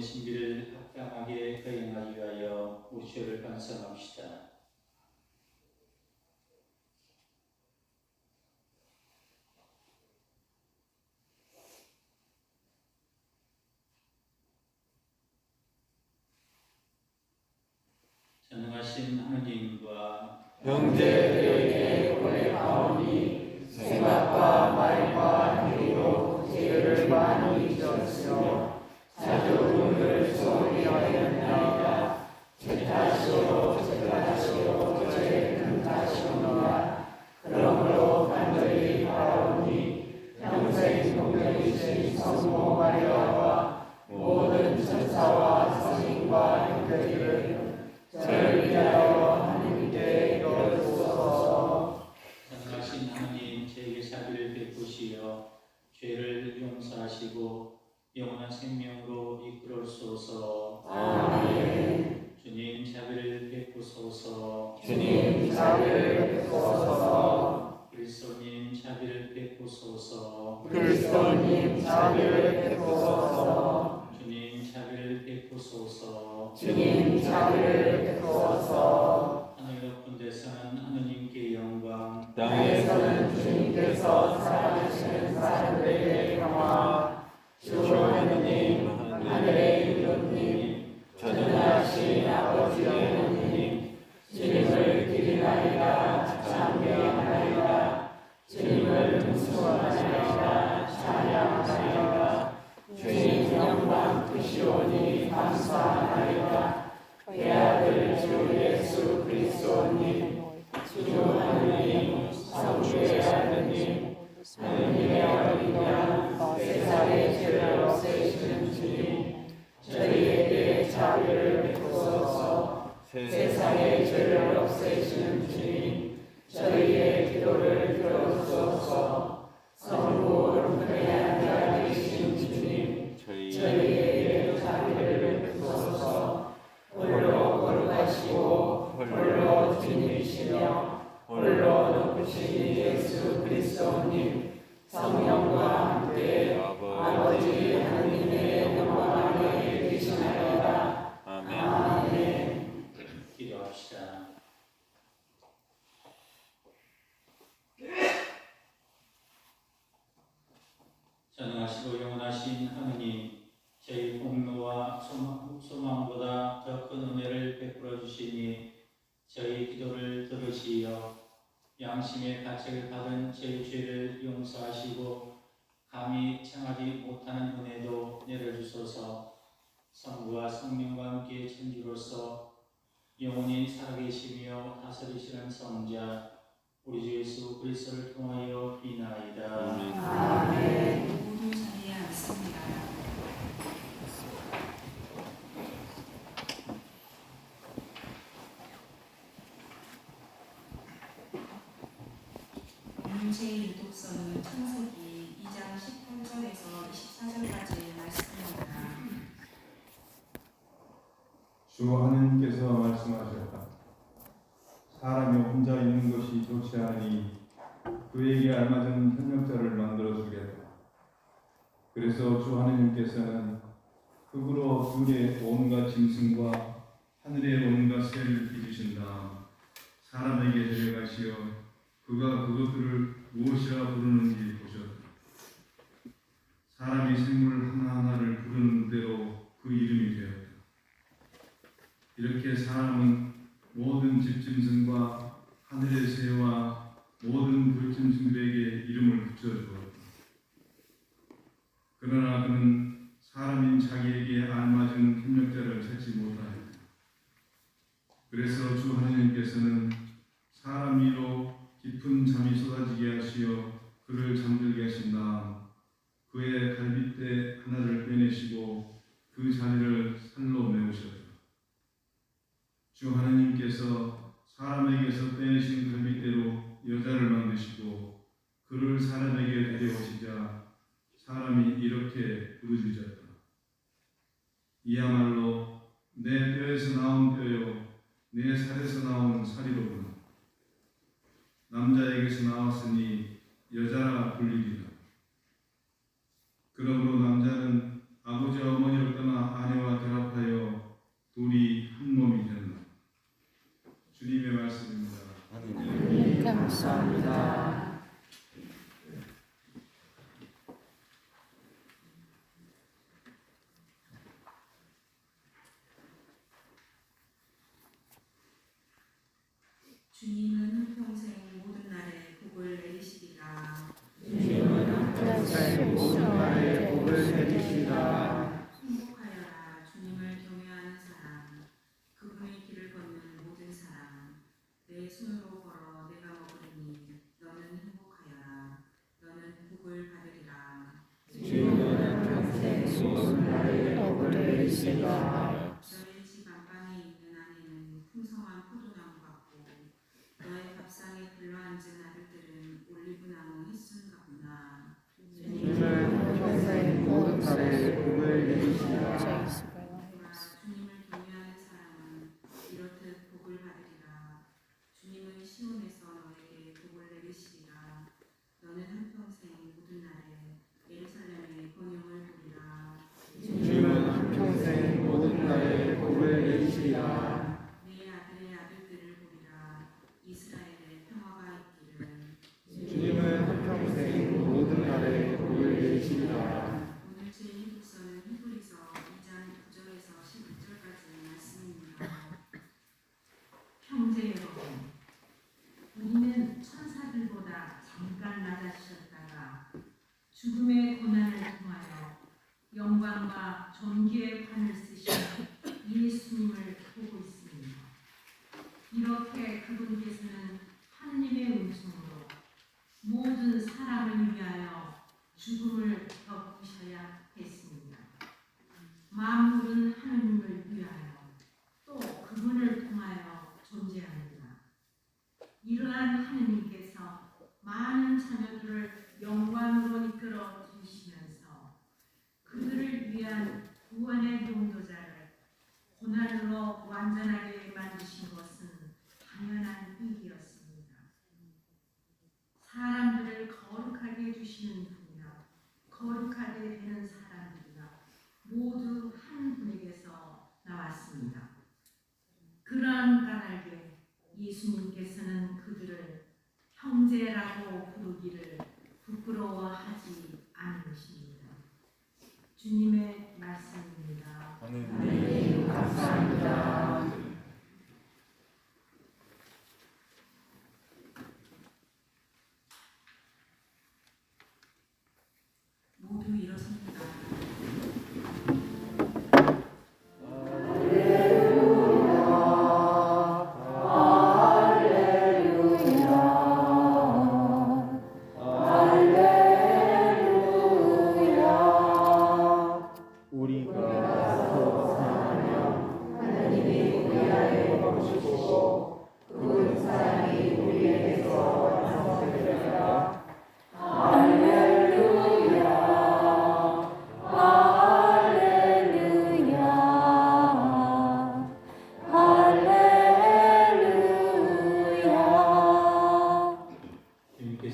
신비를 합당하게 거행하기 위하여 우리 주를 반성합시다. 전능하신 하나님과 형제 그리스도님 자비를 베푸소서. 주님 자비를 베푸소서. 주님 자비를 베푸소서. 하늘 높은 데 사는 하나님께 영광. 땅에서는 주님께서 살아계시는 사람들에게 평화 주 하느님 하늘의 이름님 전능하신 아버지 하느님 주님을 기리나이다 찬미하나이다 문수하나이다 찬양하나이다 주님 영광 크시오니 감사하나이다 내 아들 주 예수 그리스도님 주 하느님 성주의 하느님 하느님의 어린양 세상의 죄를 없애시는 주님 저희에게 자비를 베푸소서 세상의 죄를 없애시는 주님 저희의 기도를 들어주소서 성부 름편에 앉아 계신 주님 저희에게 자비를 베푸소서 홀로 거룩하시고 홀로 주님이시며 홀로 높으신 예수 그리스도님 성령과 함께 아버지 하나님의 영광 안에 계시나이다 아멘 기도합시다. 전능하시고 영원하신 하느님, 저희 공로와 소망, 소망보다 더 큰 은혜를 베풀어 주시니 저희 기도를 들으시어 양심의 가책을 받은 저희 죄를 용서하시고 감히 청하지 못하는 은혜도 내려주소서 성부와 성령과 함께 천주로서 영원히 살아계시며 다스리시는 성자 우리 주 예수 그리스도를 통하여 비나이다. 아멘 모두 자리에 앉습니다. 것이 않으니 그에게 알맞은 협력자를 만들어 주겠다. 그래서 주 하나님께서는 흙으로 둘의 온갖 짐승과 하늘의 온갖 새를 빚으신 다음 사람에게 데려가시어 그가 그것들을 무엇이라 부르는지 보셨다. 사람이 생물 하나하나를 부르는 대로 그 이름이 되었다. 이렇게 사람은 모든 집짐승과 하늘의 새와 모든 불짐승들에게 이름을 붙여주었다. 그러나 그는 사람인 자기에게 알맞은 협력자를 찾지 못하였다. 그래서 주 하나님께서는 사람 위로 깊은 잠이 쏟아지게 하시어 남자 불리리라. 그러므로 남자는 아버지와 예수님을 보고 있습니다. 이렇게 그분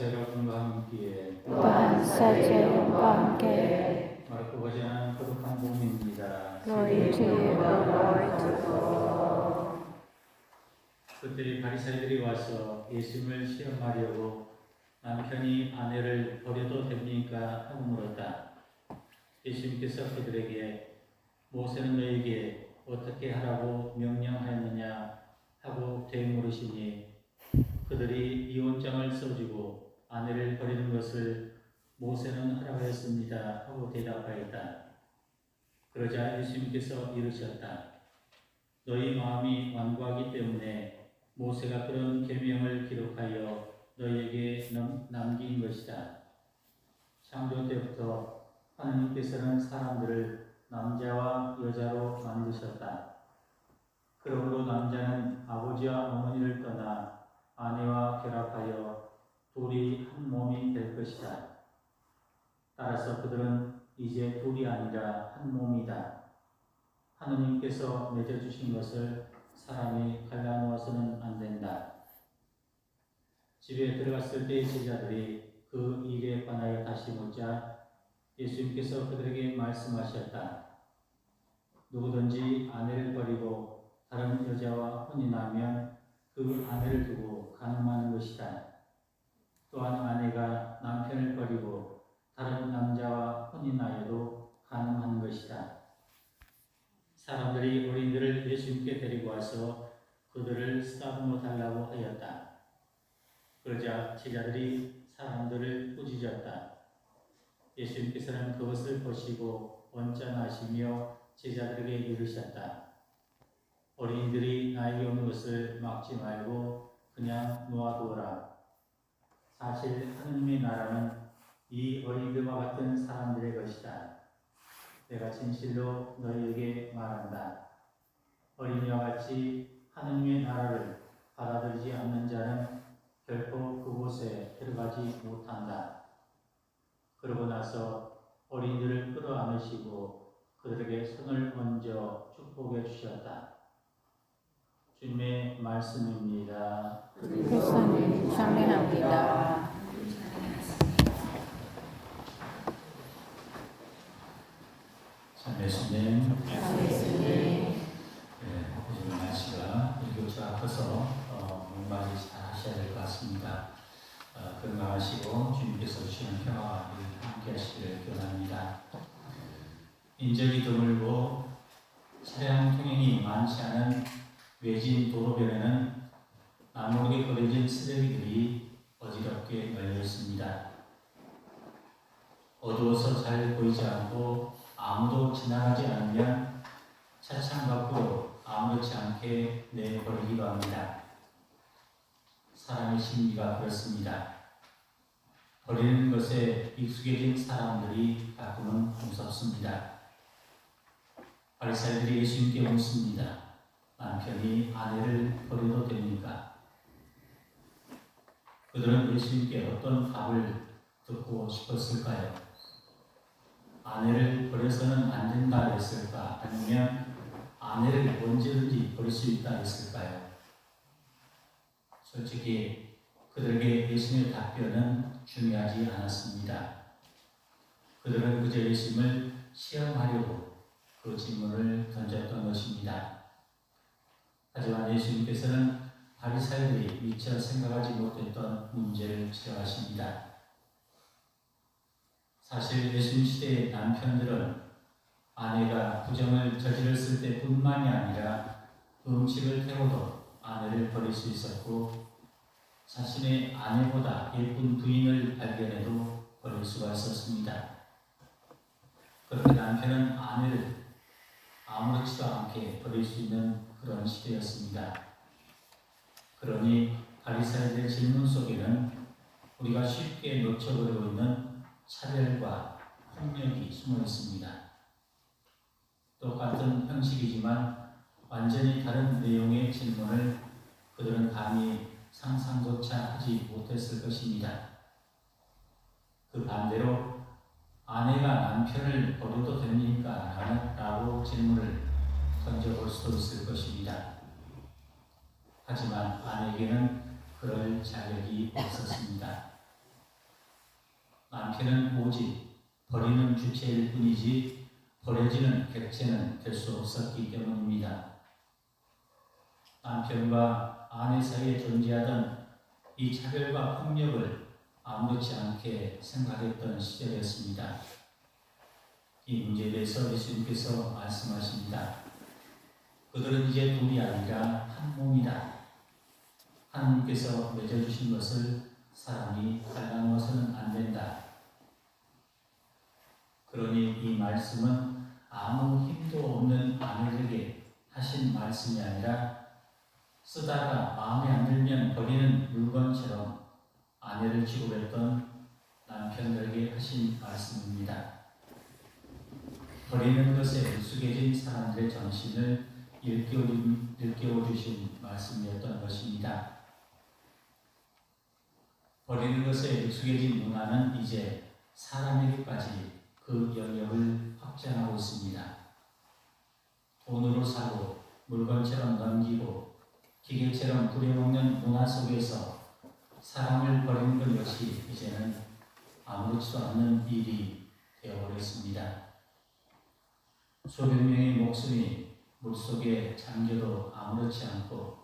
사제와 함께 또한 사제여과 함께 말고자 거룩한 몸입니다. Glory to you, 그들이 바리새인들이 와서 예수님을 시험하려고 남편이 아내를 버려도 됩니까? 하고 물었다. 예수님께서 그들에게 모세는 너에게 어떻게 하라고 명령하였느냐 하고 되물으시니 그들이 이혼장을 써주고 아내를 버리는 것을 모세는 하라고 했습니다 하고 대답하였다. 그러자 예수님께서 이르셨다. 너희 마음이 완고하기 때문에 모세가 그런 계명을 기록하여 너희에게 남긴 것이다. 창조 때부터 하나님께서는 사람들을 남자와 여자로 만드셨다. 그러므로 남자는 아버지와 어머니를 떠나 아내와 결합하여 둘이 한 몸이 될 것이다. 따라서 그들은 이제 둘이 아니라 한 몸이다. 하느님께서 맺어주신 것을 사람이 갈라놓아서는 안 된다. 집에 들어갔을 때 제자들이 그 일에 관하여 다시 묻자 예수님께서 그들에게 말씀하셨다. 누구든지 아내를 버리고 다른 여자와 혼인하면 그 아내를 두고 가늠하는 것이다. 또한 아내가 남편을 버리고 다른 남자와 혼인하여도 가늠하는 것이다. 사람들이 어린들을 예수님께 데리고 와서 그들을 쓰다듬어 달라고 하였다. 그러자 제자들이 사람들을 꾸짖었다. 예수님께서는 그것을 보시고 언짢아하시며 제자들에게 이르셨다. 어린이들이 나에게 오는 것을 막지 말고 그냥 놓아두어라. 사실 하느님의 나라는 이 어린이들과 같은 사람들의 것이다. 내가 진실로 너희에게 말한다. 어린이와 같이 하느님의 나라를 받아들이지 않는 자는 결코 그곳에 들어가지 못한다. 그러고 나서 어린이들을 끌어안으시고 그들에게 손을 얹어 축복해 주셨다. 주님의 말씀입니다. 그리스도님 찬양합니다. 예수님, 예수님. 네, 요즘 날씨가 이렇게 아파서 어, 목마리 잘 하셔야 될 것 같습니다. 어, 건강하시고 주님께서 주시는 평화와 함께 하시기를 기원합니다. 인적이 드물고 차량 통행이 많지 않은 외진 도로변에는 나무르게 버려진 쓰레기들이 어지럽게 널려 있습니다. 어두워서 잘 보이지 않고 아무도 지나가지 않으면 차창 밖으로 아무렇지 않게 내버리기도 합니다. 사람의 심리가 그렇습니다. 버리는 것에 익숙해진 사람들이 가끔은 무섭습니다. 바리사이들이 예수님께 묻습니다. 남편이 아내를 버려도 됩니까? 그들은 예수님께 어떤 답을 듣고 싶었을까요? 아내를 버려서는 안 된다 했을까? 아니면 아내를 언제든지 버릴 수 있다 했을까요? 솔직히 그들에게 예수님의 답변은 중요하지 않았습니다. 그들은 그저 예수님을 시험하려고 그 질문을 던졌던 것입니다. 하지만 예수님께서는 바리사이들이 미처 생각하지 못했던 문제를 지적하십니다. 사실 예수님 시대의 남편들은 아내가 부정을 저질렀을 때뿐만이 아니라 음식을 태워도 아내를 버릴 수 있었고 자신의 아내보다 예쁜 부인을 발견해도 버릴 수가 있었습니다. 그렇게 남편은 아내를 아무렇지도 않게 버릴 수 있는 그런 시대였습니다. 그러니 바리사이들의 질문 속에는 우리가 쉽게 놓쳐버리고 있는 차별과 폭력이 숨어 있습니다. 똑같은 형식이지만 완전히 다른 내용의 질문을 그들은 감히 상상조차 하지 못했을 것입니다. 그 반대로 아내가 남편을 버려도 됩니까? 라고 질문을 던져볼 수도 있을 것입니다. 하지만 아내에게는 그럴 자격이 없었습니다. 남편은 오직 버리는 주체일 뿐이지 버려지는 객체는 될 수 없었기 때문입니다. 남편과 아내 사이에 존재하던 이 차별과 폭력을 아무렇지 않게 생각했던 시절이었습니다. 이 문제에 대해서 예수님께서 말씀하십니다. 그들은 이제 둘이 아니라 한 몸이다. 하나님께서 맺어주신 것을 사람이 갈라놓아서는 안 된다. 그러니 이 말씀은 아무 힘도 없는 아내에게 하신 말씀이 아니라 쓰다가 마음에 안 들면 버리는 물건처럼 아내를 지고했던 남편들에게 하신 말씀입니다. 버리는 것에 익숙해진 사람들의 정신을 일깨워 주신 말씀이었던 것입니다. 버리는 것에 익숙해진 문화는 이제 사람에게까지 그 영역을 확장하고 있습니다. 돈으로 사고 물건처럼 넘기고 기계처럼 부려먹는 문화 속에서 사랑을 버리는 것 역시 이제는 아무렇지도 않은 일이 되어버렸습니다. 수백 명의 목숨이 물속에 잠겨도 아무렇지 않고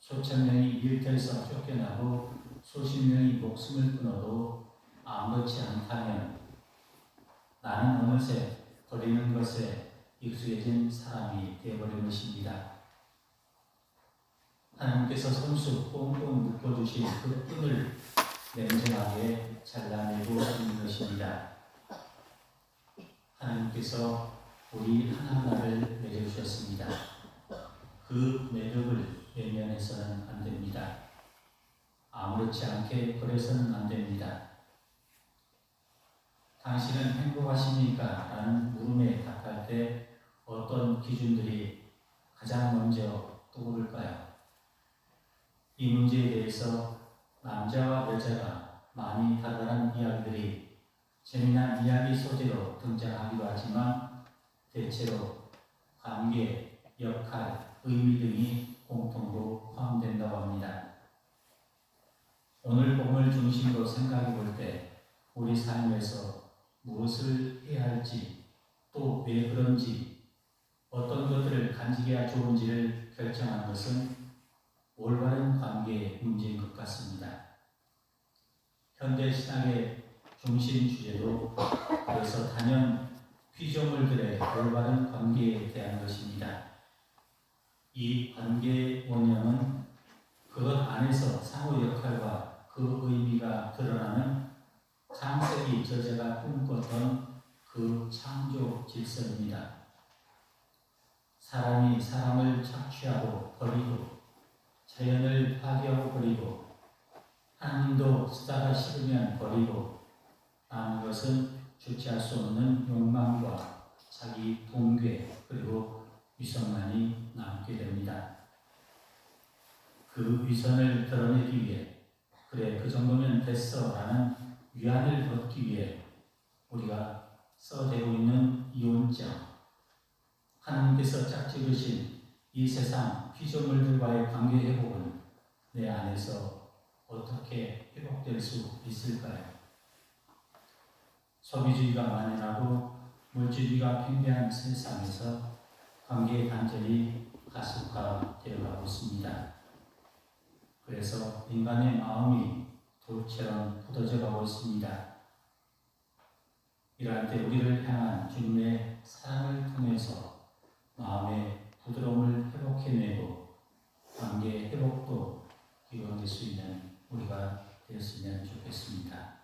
수천 명이 일터에서 쫓겨나고 수십 명이 목숨을 끊어도 아무렇지 않다면 나는 어느새 버리는 것에 익숙해진 사람이 되어버린 것입니다. 하나님께서 손수 꽁꽁 묶어주신 그 끈을 냉정하게 잘라내고 있는 것입니다. 하나님께서 우리 하나하나를 맺어주셨습니다. 그 매력을 외면해서는 안 됩니다. 아무렇지 않게 버려서는 안 됩니다. 당신은 행복하십니까? 라는 물음에 답할 때 어떤 기준들이 가장 먼저 떠오를까요? 이 문제에 대해서 남자와 여자가 많이 다르다는 이야기들이 재미난 이야기 소재로 등장하기도 하지만 대체로 관계, 역할, 의미 등이 공통으로 포함된다고 합니다. 오늘 본을 중심으로 생각해 볼 때 우리 삶에서 무엇을 해야 할지 또 왜 그런지 어떤 것들을 간직해야 좋은지를 결정한 것은 올바른 관계의 문제인 것 같습니다. 현대 신학의 중심 주제도 그래서 단연 피조물들의 올바른 관계에 대한 것입니다. 이 관계의 원형은 그것 안에서 상호 역할과 그 의미가 드러나는 창세기 저자가 꿈꿨던 그 창조 질서입니다. 사람이 사람을 착취하고 버리고 자연을 파괴하고 버리고 하나님도 쓰다가 싫으면 버리고 남은 것은 주체할 수 없는 욕망과 자기 동괴 그리고 위선만이 남게 됩니다. 그 위선을 드러내기 위해 그래 그 정도면 됐어 라는 위안을 얻기 위해 우리가 써대고 있는 이혼장 하나님께서 짝짓으신 이 세상 피조물들과의 관계 회복은 내 안에서 어떻게 회복될 수 있을까요? 소비주의가 만연하고 물질주의가 팽배한 세상에서 관계의 단절이 가속화되어가고 있습니다. 그래서 인간의 마음이 돌처럼 굳어져 가고 있습니다. 이러할 때 우리를 향한 주님의 사랑을 통해서 마음의 부드러움을 회복해내고 관계 회복도 이루어질 수 있는 우리가 되었으면 좋겠습니다.